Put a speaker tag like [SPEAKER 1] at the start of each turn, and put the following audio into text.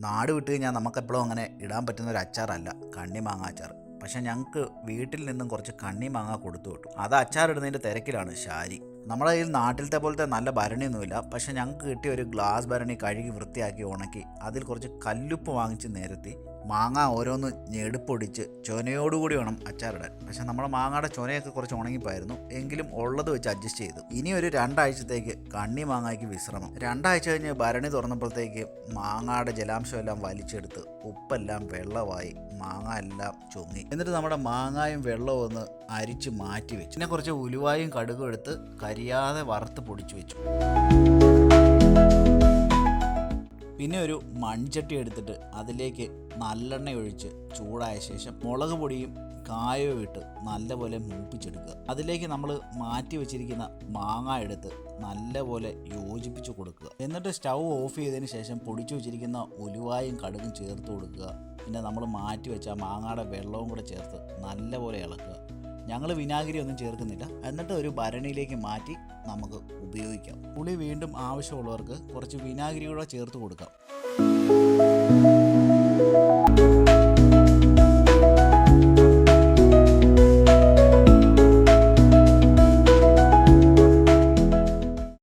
[SPEAKER 1] നാട് വിട്ട് കഴിഞ്ഞാൽ നമുക്കെപ്പോഴും അങ്ങനെ ഇടാൻ പറ്റുന്ന ഒരു അച്ചാറല്ല കണ്ണി മാങ്ങ അച്ചാർ പക്ഷേ ഞങ്ങൾക്ക് വീട്ടിൽ നിന്നും കുറച്ച് കണ്ണിമാങ്ങ കൊടുത്തു വിട്ടു. അത് അച്ചാറിടുന്നതിന്റെ തിരക്കിലാണ് ശാരി. നമ്മുടെ കയ്യിൽ നാട്ടിലത്തെ പോലത്തെ നല്ല ഭരണിയൊന്നുമില്ല. പക്ഷേ ഞങ്ങൾക്ക് കിട്ടിയ ഒരു ഗ്ലാസ് ഭരണി കഴുകി വൃത്തിയാക്കി ഉണക്കി അതിൽ കുറച്ച് കല്ലുപ്പ് വാങ്ങിച്ച് നിരത്തി മാങ്ങ ഓരോന്ന് ഞെടുപ്പൊടിച്ച് ചൊനയോടുകൂടി വേണം അച്ചാറിടാൻ. പക്ഷേ നമ്മുടെ മാങ്ങയുടെ ചൊനയൊക്കെ കുറച്ച് ഉണങ്ങിപ്പോയിരുന്നു എങ്കിലും ഉള്ളത് വെച്ച് അഡ്ജസ്റ്റ് ചെയ്തു. ഇനി ഒരു രണ്ടാഴ്ചത്തേക്ക് കണ്ണി മാങ്ങയ്ക്ക് വിശ്രമം. രണ്ടാഴ്ച കഴിഞ്ഞ് ഭരണി തുറന്നപ്പോഴത്തേക്ക് മാങ്ങയുടെ ജലാംശമെല്ലാം വലിച്ചെടുത്ത് ഉപ്പെല്ലാം വെള്ളമായി മാങ്ങ എല്ലാം ചൊങ്ങി. എന്നിട്ട് നമ്മുടെ മാങ്ങായും വെള്ളവും ഒന്ന് അരിച്ച് മാറ്റി വെച്ചു പിന്നെ കുറച്ച് ഉലുവായും കടുകും എടുത്ത് കരിയാതെ വറുത്ത് പൊടിച്ചു വെച്ചു. ഒരു മൺചട്ടി എടുത്തിട്ട് അതിലേക്ക് നല്ലെണ്ണ ഒഴിച്ച് ചൂടായ ശേഷം മുളക് പൊടിയും കായവും ഇട്ട് നല്ലപോലെ മൂപ്പിച്ചെടുക്കുക. അതിലേക്ക് നമ്മൾ മാറ്റി വെച്ചിരിക്കുന്ന മാങ്ങ എടുത്ത് നല്ലപോലെ യോജിപ്പിച്ച് കൊടുക്കുക. എന്നിട്ട് സ്റ്റൗ ഓഫ് ചെയ്തതിന് ശേഷം പൊടിച്ചു വെച്ചിരിക്കുന്ന ഉലുവായും കടുകും ചേർത്ത് കൊടുക്കുക. പിന്നെ നമ്മൾ മാറ്റി വെച്ച മാങ്ങയുടെ വെള്ളവും കൂടെ ചേർത്ത് നല്ലപോലെ ഇളക്കുക. ഞങ്ങൾ വിനാഗിരി ഒന്നും ചേർക്കുന്നില്ല. എന്നിട്ട് ഒരു ഭരണിയിലേക്ക് മാറ്റി നമുക്ക് ഉപയോഗിക്കാം. പുളി വീണ്ടും ആവശ്യമുള്ളവർക്ക് കുറച്ച് വിനാഗിരി കൂടെ ചേർത്ത് കൊടുക്കാം.